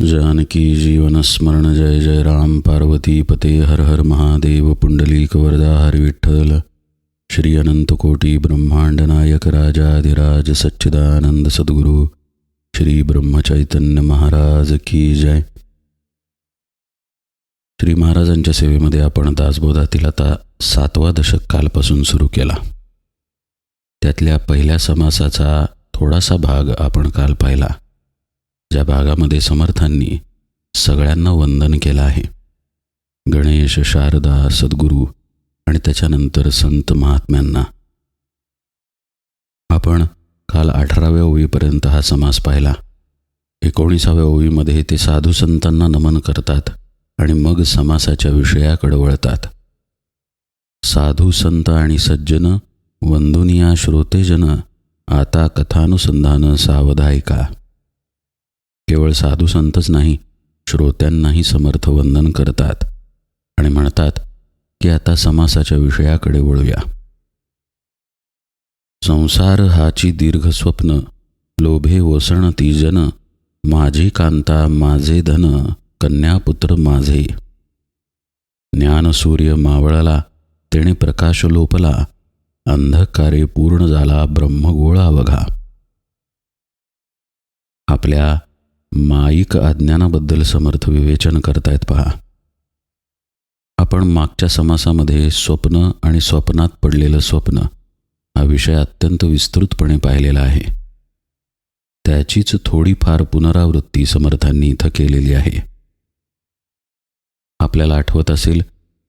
जानकी जीवनस्मरण जय जय राम। पार्वती पते हर हर महादेव। पुंडलीक वरदा हर विठ्ठल। श्री अनंत कोटी ब्रह्मांड नायक राजाधिराज सच्चिदानंद सद्गुरु। श्री ब्रह्मचैतन्य महाराज की जय। श्री महाराजांच्या सेवेमध्ये आपण दासबोधातील आता सातवा दशक कालपासून सुरू केला. त्यातल्या पहिल्या समासाचा थोडासा भाग आपण काल पाहिला. ज्या भागामध्ये समर्थांनी सगळ्यांना वंदन केलं आहे. गणेश शारदा सद्गुरू आणि त्याच्यानंतर संत महात्म्यांना. आपण काल अठराव्या ओळीपर्यंत हा समास पाहिला. एकोणीसाव्या ओळीमध्ये ते साधू संतांना नमन करतात आणि मग समासाच्या विषयाकडे वळतात. साधू संत आणि सज्जन वंदुनिया श्रोतेजन आता कथानुसंधान सावधायिका. केवळ साधू संतच नाही श्रोत्यांनाही समर्थ वंदन करतात आणि म्हणतात की आता समासाच्या विषयाकडे वळूया. संसार हाची दीर्घ स्वप्न लोभे वसण ती जन माझी कांता माझे धन कन्यापुत्र माझे. ज्ञानसूर्य मावळला तेणे प्रकाश लोपला अंधकारे पूर्ण झाला ब्रह्मगोळ अवघा आपल्या माईक अज्ञानाबद्दल समर्थ विवेचन करतायत पहा. आपण मागच्या समासामध्ये स्वप्न आणि स्वप्नात पडलेलं स्वप्न हा विषय अत्यंत विस्तृतपणे पाहिलेला आहे. त्याचीच थोडीफार पुनरावृत्ती समर्थांनी इथं केलेली आहे. आपल्याला आठवत असेल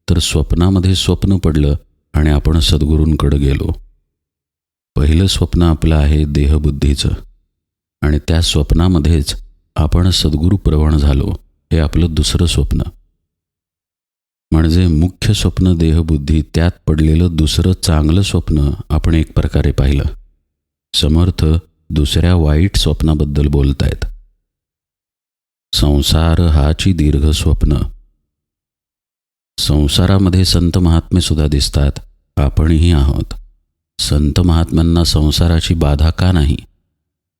तर स्वप्नामध्ये स्वप्न पडलं आणि आपण सद्गुरूंकडे गेलो. पहिलं स्वप्न आपलं आहे देहबुद्धीचं. आणि त्या स्वप्नामध्येच आपण सद्गुरू प्रवण झालो हे आपलं दुसरं स्वप्न. म्हणजे मुख्य स्वप्न देहबुद्धी त्यात पडलेलं दुसरं चांगलं स्वप्न आपण एक प्रकारे पाहिलं. समर्थ दुसऱ्या वाईट स्वप्नाबद्दल बोलतायत. संसार हाची दीर्घ स्वप्न. संसारामध्ये संत महात्मे सुद्धा दिसतात आपणही आहोत. संत महात्म्यांना संसाराची बाधा का नाही?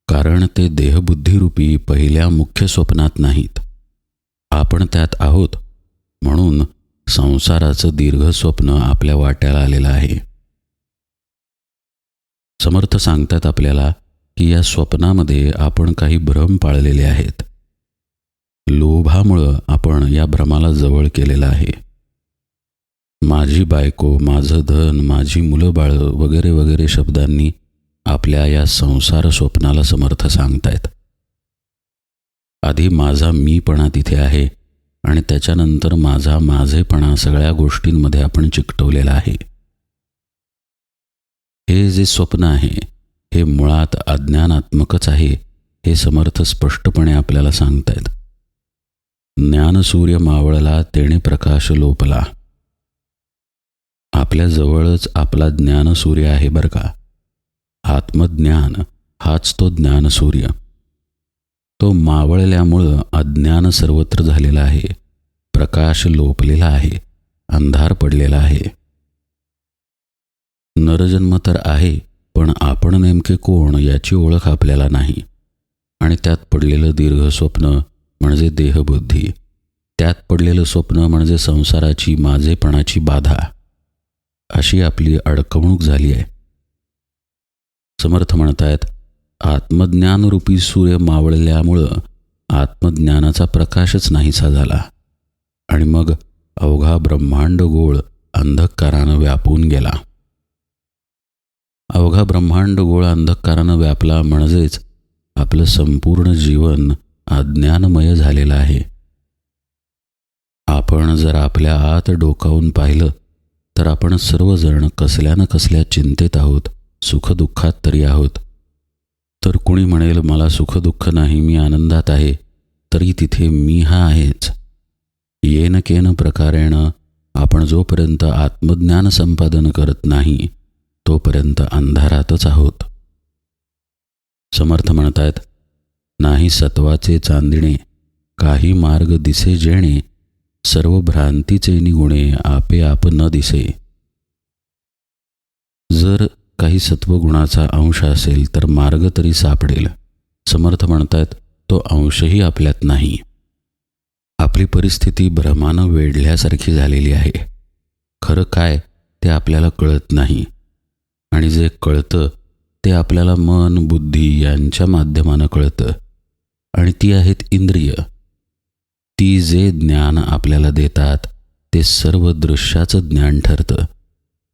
कारण ते देहबुद्धीरूपी पहिल्या मुख्य स्वप्नात नाहीत. आपण त्यात आहोत म्हणून संसाराचं दीर्घ स्वप्न आपल्या वाट्याला आलेलं आहे. समर्थ सांगतात आपल्याला की या स्वप्नामध्ये आपण काही भ्रम पाळलेले आहेत. लोभामुळं आपण या भ्रमाला जवळ केलेलं आहे. माझी बायको माझं धन माझी मुलं बाळं वगैरे वगैरे शब्दांनी आपल्या या संसार स्वप्नाला समर्थ सांगतायत. आधी माझा मीपणा तिथे आहे आणि त्याच्यानंतर माझा माझेपणा सगळ्या गोष्टींमध्ये आपण चिकटवलेला आहे. हे जे स्वप्न आहे हे मुळात अज्ञानात्मकच आहे हे समर्थ स्पष्टपणे आपल्याला सांगतायत. ज्ञानसूर्य मावळला तेणे प्रकाश लोपला. आपल्याजवळच आपला ज्ञानसूर्य आहे बरं का? आत्मज्ञान हाच तो ज्ञानसूर्य तो मावळल्यामुळं अज्ञान सर्वत्र झालेला आहे. प्रकाश लोपलेला आहे. अंधार पडलेला आहे. नरजन्म तर आहे पण आपण नेमके कोण याची ओळख आपल्याला नाही. आणि त्यात पडलेलं दीर्घ स्वप्न म्हणजे देहबुद्धी. त्यात पडलेलं स्वप्न म्हणजे संसाराची माझेपणाची बाधा. अशी आपली अडकवणूक झाली आहे. समर्थ म्हणतायत आत्मज्ञानरूपी सूर्य मावळल्यामुळं आत्मज्ञानाचा प्रकाशच नाहीसा झाला. आणि मग अवघा ब्रह्मांड गोळ अंधकारानं व्यापून गेला. अवघा ब्रह्मांड गोळ अंधकारानं व्यापला म्हणजेच आपलं संपूर्ण जीवन अज्ञानमय झालेलं आहे. आपण जर आपल्या आत डोकावून पाहिलं तर आपण सर्वजण कसल्या न कसल्या चिंतेत आहोत. सुखदुःखात तरी आहोत. तर कुणी म्हणेल मला सुखदुःख नाही मी आनंदात आहे तरी तिथे मी हा आहेच. येन केन प्रकारेण आपण जोपर्यंत आत्मज्ञान संपादन करत नाही तोपर्यंत अंधारातच आहोत. समर्थ म्हणतायत नाही सत्वाचे चांदणे काही मार्ग दिसे जेणे सर्व भ्रांतीचे निगुणे आपे आप न दिसे. जर काही सत्वगुणाचा अंश असेल तर मार्ग तरी सापडेल. समर्थ म्हणतात तो अंशही आपल्यात नाही. आपली परिस्थिती भ्रमानं वेढल्यासारखी झालेली आहे. खरं काय ते आपल्याला कळत नाही. आणि जे कळतं ते आपल्याला मन बुद्धी यांच्या माध्यमानं कळतं. आणि ती आहेत इंद्रिय. ती जे ज्ञान आपल्याला देतात ते सर्व दृश्याचं ज्ञान ठरतं.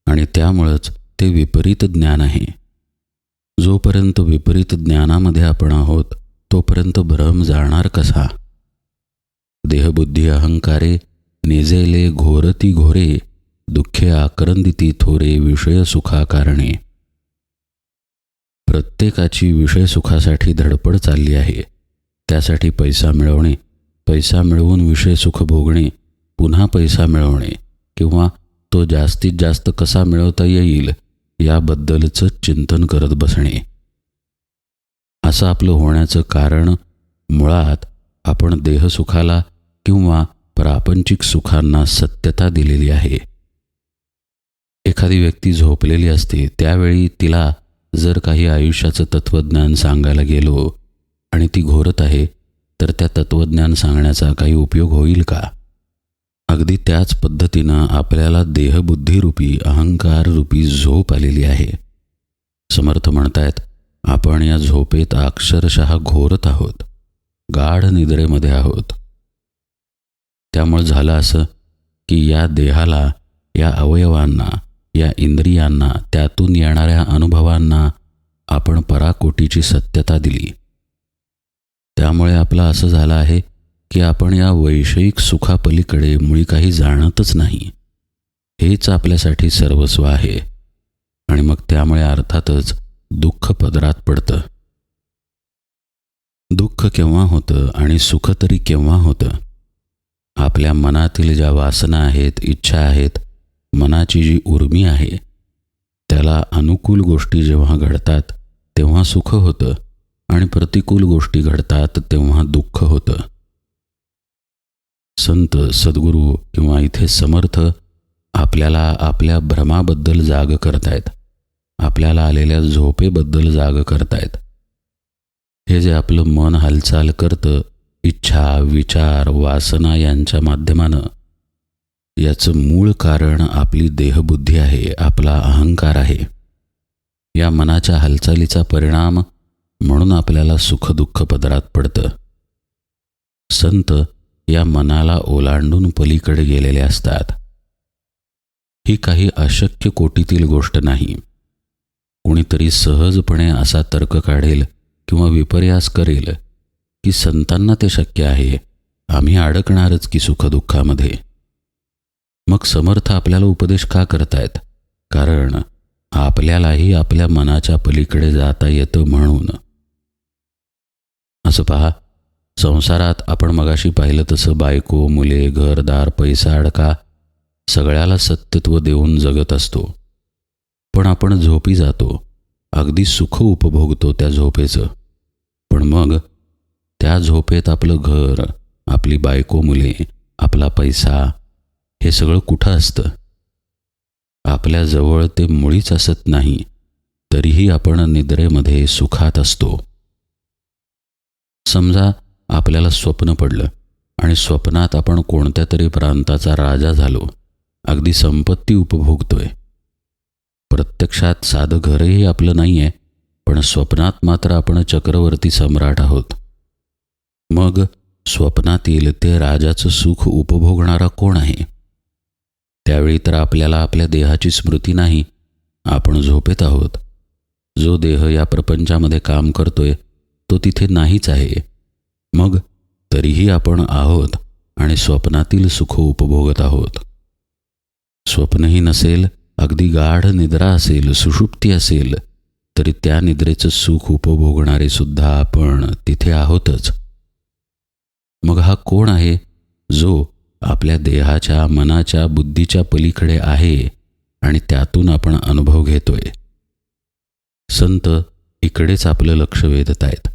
आणि त्यामुळंच ते विपरीत ज्ञान आहे. जोपर्यंत विपरीत ज्ञानामध्ये आपण आहोत तोपर्यंत भ्रम जाणार कसा? देहबुद्धी अहंकारे निजेले घोरती घोरे दुःखे आक्रंदिती थोरे विषय सुखाकारणे. प्रत्येकाची विषय सुखासाठी धडपड चालली आहे. त्यासाठी पैसा मिळवणे पैसा मिळवून विषय सुख भोगणे पुन्हा पैसा मिळवणे किंवा तो जास्तीत जास्त कसा मिळवता येईल याबद्दलचं चिंतन करत बसणे. असं आपलं होण्याचं कारण मुळात आपण देहसुखाला किंवा प्रापंचिक सुखांना सत्यता दिलेली आहे. एखादी व्यक्ती झोपलेली असते त्यावेळी तिला जर काही आयुष्याचं तत्त्वज्ञान सांगायला गेलो आणि ती घोरत आहे तर त्या तत्त्वज्ञान सांगण्याचा काही उपयोग होईल का? अगदी त्याच पद्धतीनं आपल्याला देहबुद्धीरूपी अहंकाररूपी झोप आलेली आहे. समर्थ म्हणतायत आपण या झोपेत अक्षरशः घोरत आहोत. गाढ निद्रेमध्ये आहोत. त्यामुळे झालं असं की या देहाला या अवयवांना या इंद्रियांना त्यातून येणाऱ्या अनुभवांना आपण पराकोटीची सत्यता दिली. त्यामुळे आपलं असं झालं आहे की आपण या वैषयिक सुखापलीकडे मुळी काही जाणतच नाही. हेच आपल्यासाठी सर्वस्व आहे. आणि मग त्यामुळे अर्थातच दुःख पदरात पडतं. दुःख केव्हा होतं आणि सुख तरी केव्हा होतं? आपल्या मनातील ज्या वासना आहेत इच्छा आहेत मनाची जी उर्मी आहे त्याला अनुकूल गोष्टी जेव्हा घडतात तेव्हा सुख होतं. आणि प्रतिकूल गोष्टी घडतात तेव्हा दुःख होतं. संत सद्गुरू किंवा इथे समर्थ आपल्याला आपल्या भ्रमाबद्दल जाग करतायत. आपल्याला आलेल्या झोपेबद्दल जाग करतायत. हे जे आपलं मन हालचाल करतं इच्छा विचार वासना यांच्या माध्यमानं याचं मूळ कारण आपली देहबुद्धी आहे आपला अहंकार आहे. या मनाच्या हालचालीचा परिणाम म्हणून आपल्याला सुखदुःख पदरात पडतं. संत या मनाला ओलांडून पलीकडे गेलेले असतात. ही काही अशक्य कोटीतील गोष्ट नाही. कुणीतरी सहजपणे असा तर्क काढेल किंवा विपर्यास करेल की संतांना ते शक्य आहे आम्ही अडकणारच की सुखदुःखामध्ये. मग समर्थ आपल्याला उपदेश का करतायत? कारण आपल्यालाही आपल्या मनाच्या पलीकडे जाता येतं म्हणून. असं पहा संसारात आपण मगाशी पाहिलं तसं बायको मुले घरदार पैसा अडका सगळ्याला सत्यत्व देऊन जगत असतो. पण आपण झोपी जातो. अगदी सुख उपभोगतो त्या झोपेचं. पण मग त्या झोपेत आपलं घर आपली बायको मुले आपला पैसा हे सगळं कुठं असतं? आपल्याजवळ ते मुळीच असत नाही तरीही आपण निद्रेमध्ये सुखात असतो. समजा आपल्याला स्वप्न पडलं. आणि स्वप्नात आपण कोणत्या तरी प्रांताचा राजा झालो. अगदी संपत्ती उपभोगतोय. प्रत्यक्षात साधं घरही आपलं नाही आहे पण स्वप्नात मात्र आपण चक्रवर्ती सम्राट आहोत. मग स्वप्नातील ते राजाचं सुख उपभोगणारा कोण आहे? त्यावेळी तर आपल्याला आपल्या देहाची स्मृती नाही आपण झोपेत आहोत. जो देह या प्रपंचामध्ये काम करतोय तो तिथे नाहीच आहे. मग तरीही आपण आहोत आणि स्वप्नातील सुख उपभोगत आहोत. स्वप्नही नसेल अगदी गाढ निद्रा असेल सुषुप्ती असेल तरी त्या निद्रेचं सुख उपभोगणारे सुद्धा आपण तिथे आहोतच. मग हा कोण आहे? जो आपल्या देहाच्या मनाच्या बुद्धीच्या पलीकडे आहे आणि त्यातून आपण अनुभव घेतोय. संत इकडेच आपलं लक्ष वेधत आहेत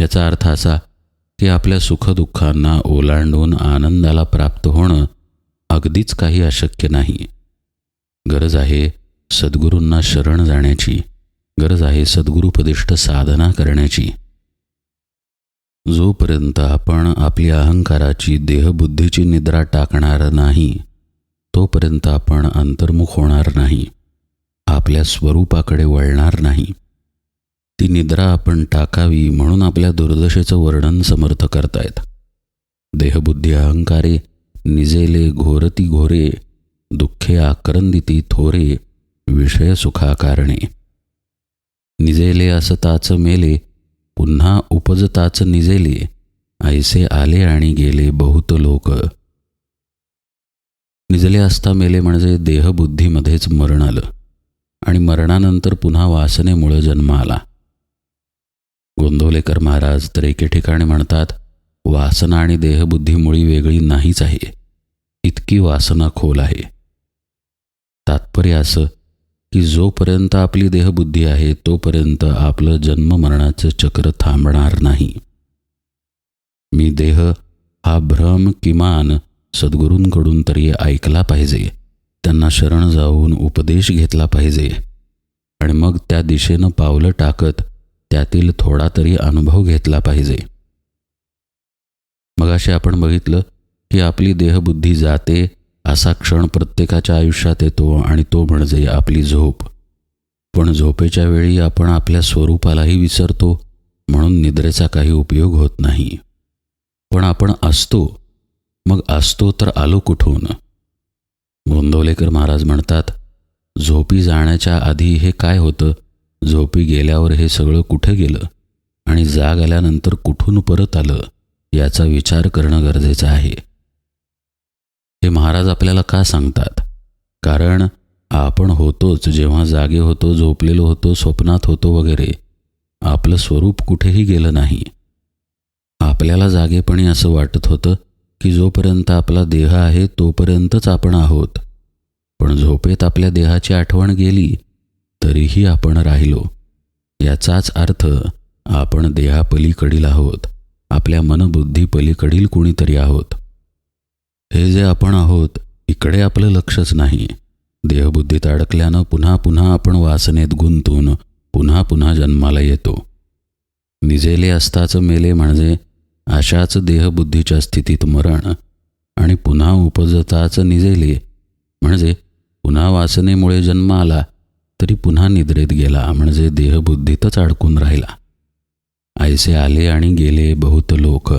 याचा अर्थ असा की आपल्या सुखदुःखांना ओलांडून आनंदाला प्राप्त होणं अगदीच काही अशक्य नाही. गरज आहे सद्गुरूंना शरण जाण्याची. गरज आहे सद्गुरुपदिष्ट साधना करण्याची. जोपर्यंत आपण आपली अहंकाराची देहबुद्धीची निद्रा टाकणार नाही तोपर्यंत आपण अंतर्मुख होणार नाही. आपल्या स्वरूपाकडे वळणार नाही. ती निद्रा आपण टाकावी म्हणून आपल्या दुर्दशेचं वर्णन समर्थ करतायत. देहबुद्धी अहंकारे निजेले घोरती घोरे दुःखे आक्रंदिती थोरे विषय सुखाकारणे. निजेले असताच मेले पुन्हा उपजताच निजेले ऐसे आले आणि गेले बहुत लोक. निजले असता मेले म्हणजे देहबुद्धीमध्येच मरण आलं आणि मरणानंतर पुन्हा वासनेमुळं जन्म आला. गोंदवलेकर महाराज तर एके ठिकाणी म्हणतात वासना आणि देहबुद्धी मुळी वेगळी नाहीच आहे. इतकी वासना खोल आहे. तात्पर्य असं की जोपर्यंत आपली देहबुद्धी आहे तोपर्यंत आपलं जन्म मरणाचं चक्र थांबणार नाही. मी देह हा भ्रम किमान सद्गुरूंकडून तरी ऐकला पाहिजे. त्यांना शरण जाऊन उपदेश घेतला पाहिजे. आणि मग त्या दिशेनं पावलं टाकत त्यातील थोडा तरी अनुभव घेतला पाहिजे. मग आपण बघितलं की आपली देहबुद्धी जाते असा क्षण प्रत्येकाच्या आयुष्यात येतो आणि तो म्हणजे आपली झोप. पण झोपेच्या वेळी आपण आपल्या स्वरूपालाही विसरतो म्हणून निद्रेचा काही उपयोग होत नाही. पण आपण असतो. मग असतो तर आलो कुठून? गोंदवलेकर महाराज म्हणतात झोपी जाण्याच्या आधी हे काय होतं? झोपी गेल्यावर हे सगळं कुठे गेलं? आणि जाग आल्यानंतर कुठून परत आलं? याचा विचार करणं गरजेचं आहे. हे महाराज आपल्याला का सांगतात? कारण आपण होतोच जेव्हा जागे होतो झोपलेलो होतो स्वप्नात होतो वगैरे आपलं स्वरूप कुठेही गेलं नाही. आपल्याला जागेपणी असं वाटत होतं की जोपर्यंत आपला देह आहे तोपर्यंतच आपण आहोत. पण झोपेत आपल्या देहाची आठवण गेली तरीही आपण राहिलो. याचाच अर्थ आपण देहापलीकडील आहोत. आपल्या मनबुद्धी पलीकडील कुणीतरी आहोत. हे जे आपण आहोत इकडे आपलं लक्षच नाही. देहबुद्धीत अडकल्यानं पुन्हा पुन्हा आपण वासनेत गुंतून पुन्हा पुन्हा जन्माला येतो. निजेले असताच मेले म्हणजे अशाच देहबुद्धीच्या स्थितीत मरण आणि पुन्हा उपजताच निजेले म्हणजे पुन्हा वासनेमुळे जन्म आला तरी पुन्हा निद्रेत गेला म्हणजे देहबुद्धीतच अडकून राहिला. ऐसे आले आणि गेले बहुत लोक.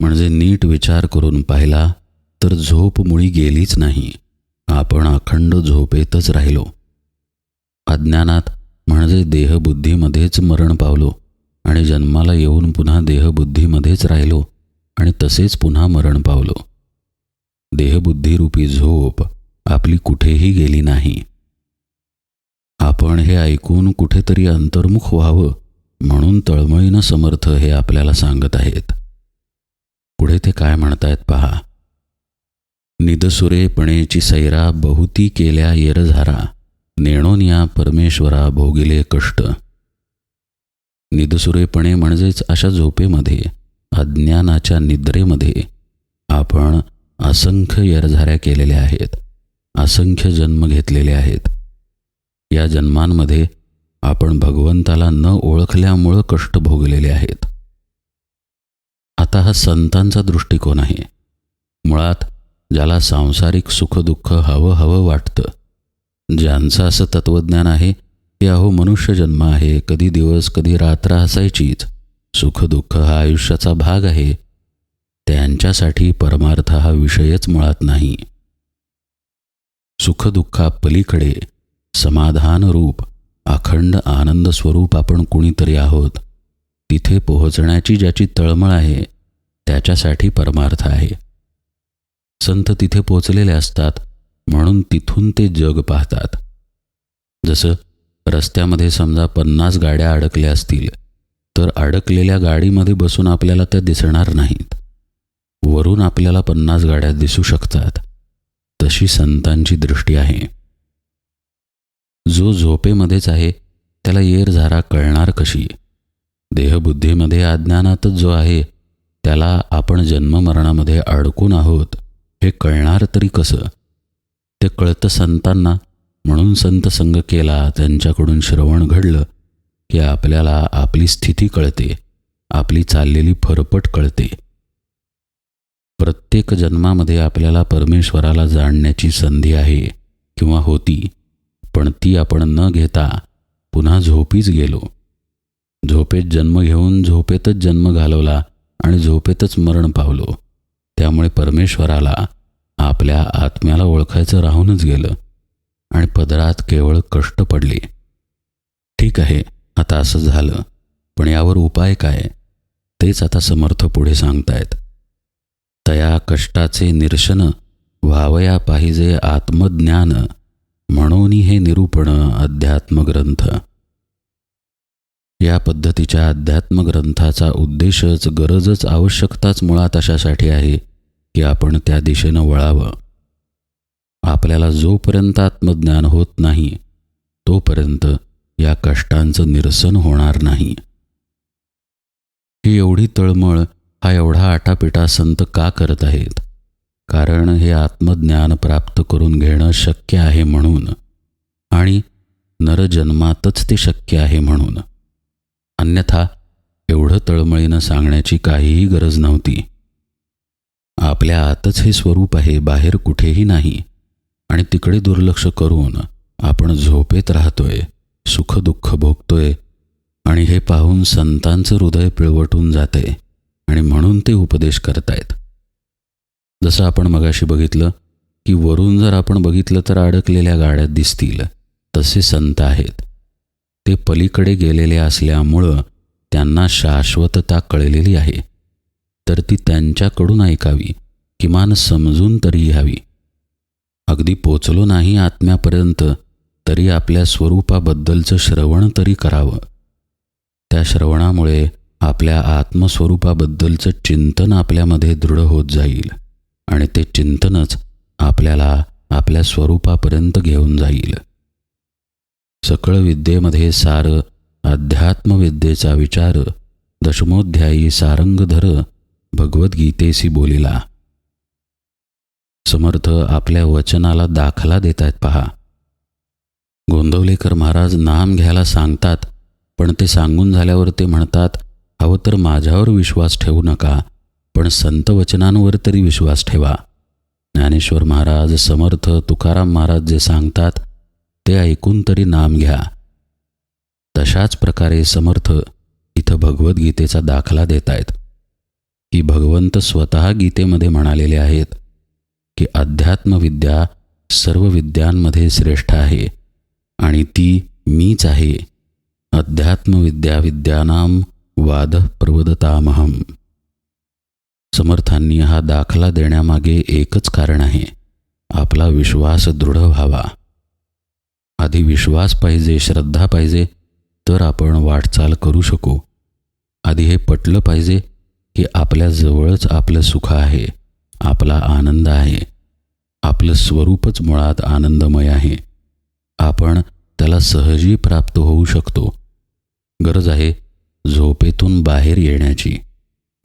म्हणजे नीट विचार करून पाहिला तर झोप मुळी गेलीच नाही. आपण अखंड झोपेतच राहिलो. अज्ञानात म्हणजे देहबुद्धीमध्येच मरण पावलो आणि जन्माला येऊन पुन्हा देहबुद्धीमध्येच राहिलो आणि तसेच पुन्हा मरण पावलो. देहबुद्धीरूपी झोप आपली कुठेही गेली नाही. आपण हे ऐकून कुठेतरी अंतर्मुख व्हावं म्हणून तळमळीनं समर्थ हे आपल्याला सांगत आहेत. पुढे ते काय म्हणतायत पहा. निदसुरेपणेची सैरा बहुती केल्या येरझारा नेणोन या परमेश्वरा भोगिले कष्ट. निदसुरेपणे म्हणजेच अशा झोपेमध्ये अज्ञानाच्या निद्रेमध्ये आपण असंख्य येरझाऱ्या केलेल्या आहेत असंख्य जन्म घेतलेले आहेत. या जन्मांमध्ये आपण भगवंताला न ओळखल्यामुळं कष्ट भोगलेले आहेत. आता हा संतांचा दृष्टिकोन आहे. मुळात ज्याला सांसारिक सुखदुःख हवं हवं वाटतं ज्यांचं असं तत्वज्ञान आहे की अहो मनुष्य जन्म आहे कधी दिवस कधी रात्र असायचीच सुखदुःख हा आयुष्याचा भाग आहे त्यांच्यासाठी परमार्थ हा विषयच मुळात नाही. सुखदुःखा पलीकडे समाधान रूप अखंड आनंद स्वरूप आपण कुणीतरी आहोत. तिथे पोहोचण्याची ज्याची तळमळ आहे त्याच्यासाठी परमार्थ आहे. संत तिथे पोचलेले असतात म्हणून तिथून ते जग पाहतात. जसं रस्त्यामध्ये समजा पन्नास गाड्या अडकल्या असतील तर अडकलेल्या गाडीमध्ये बसून आपल्याला त्या दिसणार नाहीत. वरून आपल्याला पन्नास गाड्या दिसू शकतात. तशी संतांची दृष्टी आहे. जो झोपेमध्येच आहे त्याला येरझारा कळणार कशी? देहबुद्धीमध्ये अज्ञानातच जो आहे त्याला आपण जन्ममरणामध्ये अडकून आहोत हे कळणार तरी कसं? ते कळतं संतांना म्हणून संत संग केला त्यांच्याकडून श्रवण घडलं की आपल्याला आपली स्थिती कळते आपली चाललेली फरफट कळते. प्रत्येक जन्मामध्ये आपल्याला परमेश्वराला जाणण्याची संधी आहे किंवा होती पण ती आपण न घेता पुन्हा झोपीच गेलो. झोपेत जन्म घेऊन झोपेतच जन्म घालवला आणि झोपेतच मरण पावलो. त्यामुळे परमेश्वराला आपल्या आत्म्याला ओळखायचं राहूनच गेलं आणि पदरात केवळ कष्ट पडले. ठीक आहे आता असं झालं पण यावर उपाय काय? तेच आता समर्थ पुढे सांगतायत. तया कष्टाचे निरशन व्हावया पाहिजे आत्मज्ञान. म्हणून हे निरूपण अध्यात्मग्रंथ. या पद्धतीच्या अध्यात्मग्रंथाचा उद्देशच गरजच आवश्यकताच मुळात अशासाठी आहे की आपण त्या दिशेनं वळावं. आपल्याला जोपर्यंत आत्मज्ञान होत नाही तोपर्यंत या कष्टांचं निरसन होणार नाही. ही एवढी तळमळ हा एवढा आटापिटा संत का करत आहेत? कारण हे आत्मज्ञान प्राप्त करून घेणं शक्य आहे म्हणून आणि नरजन्मातच ते शक्य आहे म्हणून. अन्यथा एवढं तळमळीनं सांगण्याची काहीही गरज नव्हती. आपल्या आतच हे स्वरूप आहे बाहेर कुठेही नाही. आणि तिकडे दुर्लक्ष करून आपण झोपेत राहतोय सुखदुःख भोगतोय आणि हे पाहून संतांचं हृदय पिळवटून जाते आणि म्हणून ते उपदेश करतायत. जसं आपण मगाशी बघितलं की वरून जर आपण बघितलं तर अडकलेल्या गाड्यात दिसतील तसे संत आहेत. ते पलीकडे गेलेले असल्यामुळं त्यांना शाश्वतता कळलेली आहे. तर ती त्यांच्याकडून ऐकावी किमान समजून तरी घ्यावी. अगदी पोचलो नाही आत्म्यापर्यंत तरी आपल्या स्वरूपाबद्दलचं श्रवण तरी करावं. त्या श्रवणामुळे आपल्या आत्मस्वरूपाबद्दलचं चिंतन आपल्यामध्ये दृढ होत जाईल. आणि ते चिंतनच आपल्याला आपल्या स्वरूपापर्यंत घेऊन जाईल. सकळ विद्येमध्ये सार अध्यात्मविद्येचा विचार दशमोध्यायी सारंगधर भगवद्गीतेशी बोलिला. समर्थ आपल्या वचनाला दाखला देत आहेत पहा. गोंदवलेकर महाराज नाम घ्यायला सांगतात पण ते सांगून झाल्यावर ते म्हणतात हवं तर माझ्यावर विश्वास ठेवू नका. पण संत वचनांवर तरी विश्वास ठेवा. ज्ञानेश्वर महाराज समर्थ तुकाराम महाराज जे सांगतात ते ऐकून तरी नाम घ्या. तशाच प्रकारे समर्थ इथं भगवद्गीतेचा दाखला देत आहेत की भगवंत स्वतः गीतेमध्ये म्हणालेले आहेत की अध्यात्मविद्या सर्व विद्यांमध्ये श्रेष्ठ आहे आणि ती मीच आहे. अध्यात्मविद्या विद्यानाम वाद प्रवदतामहम. समर्थांनी हा दाखला देण्यामागे एकच कारण आहे. आपला विश्वास दृढ व्हावा. आधी विश्वास पाहिजे श्रद्धा पाहिजे तर आपण वाटचाल करू शकू. आधी हे पटलं पाहिजे की आपल्या जवळच आपलं सुख आहे आपला आनंद आहे. आपलं स्वरूपच मुळात आनंदमय आहे. आपण त्याला सहजी प्राप्त होऊ शकतो. गरज आहे झोपेतून बाहेर येण्याची.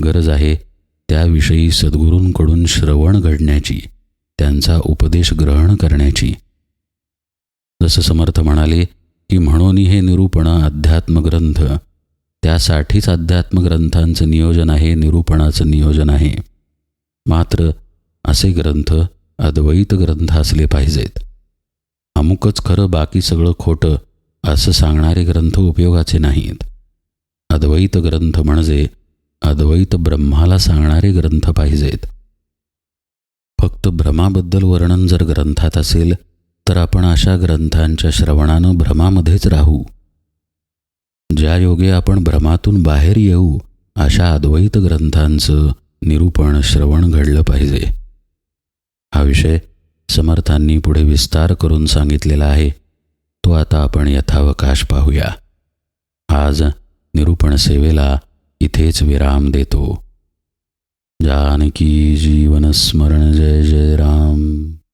गरज आहे त्याविषयी सद्गुरूंकडून श्रवण घडण्याची त्यांचा उपदेश ग्रहण करण्याची. जसं समर्थ म्हणाले की म्हणून हे निरूपण अध्यात्मग्रंथ त्यासाठीच अध्यात्मग्रंथांचं नियोजन आहे निरूपणाचं नियोजन आहे. मात्र असे ग्रंथ अद्वैत ग्रंथ असले पाहिजेत. अमुकच खरं बाकी सगळं खोटं असं सांगणारे ग्रंथ उपयोगाचे नाहीत. अद्वैत ग्रंथ म्हणजे अद्वैत ब्रह्माला सांगणारे ग्रंथ पाहिजेत. फक्त भ्रमाबद्दल वर्णन जर ग्रंथात असेल तर आपण अशा ग्रंथांच्या श्रवणानं भ्रमामध्येच राहू. ज्या योगे आपण भ्रमातून बाहेर येऊ अशा अद्वैत ग्रंथांचं निरूपण श्रवण घडलं पाहिजे. हा विषय समर्थांनी पुढे विस्तार करून सांगितलेला आहे. तो आता आपण यथावकाश पाहूया. आज निरूपण सेवेला इथेच विराम देतो. जानकी जीवनस्मरण जय जय राम.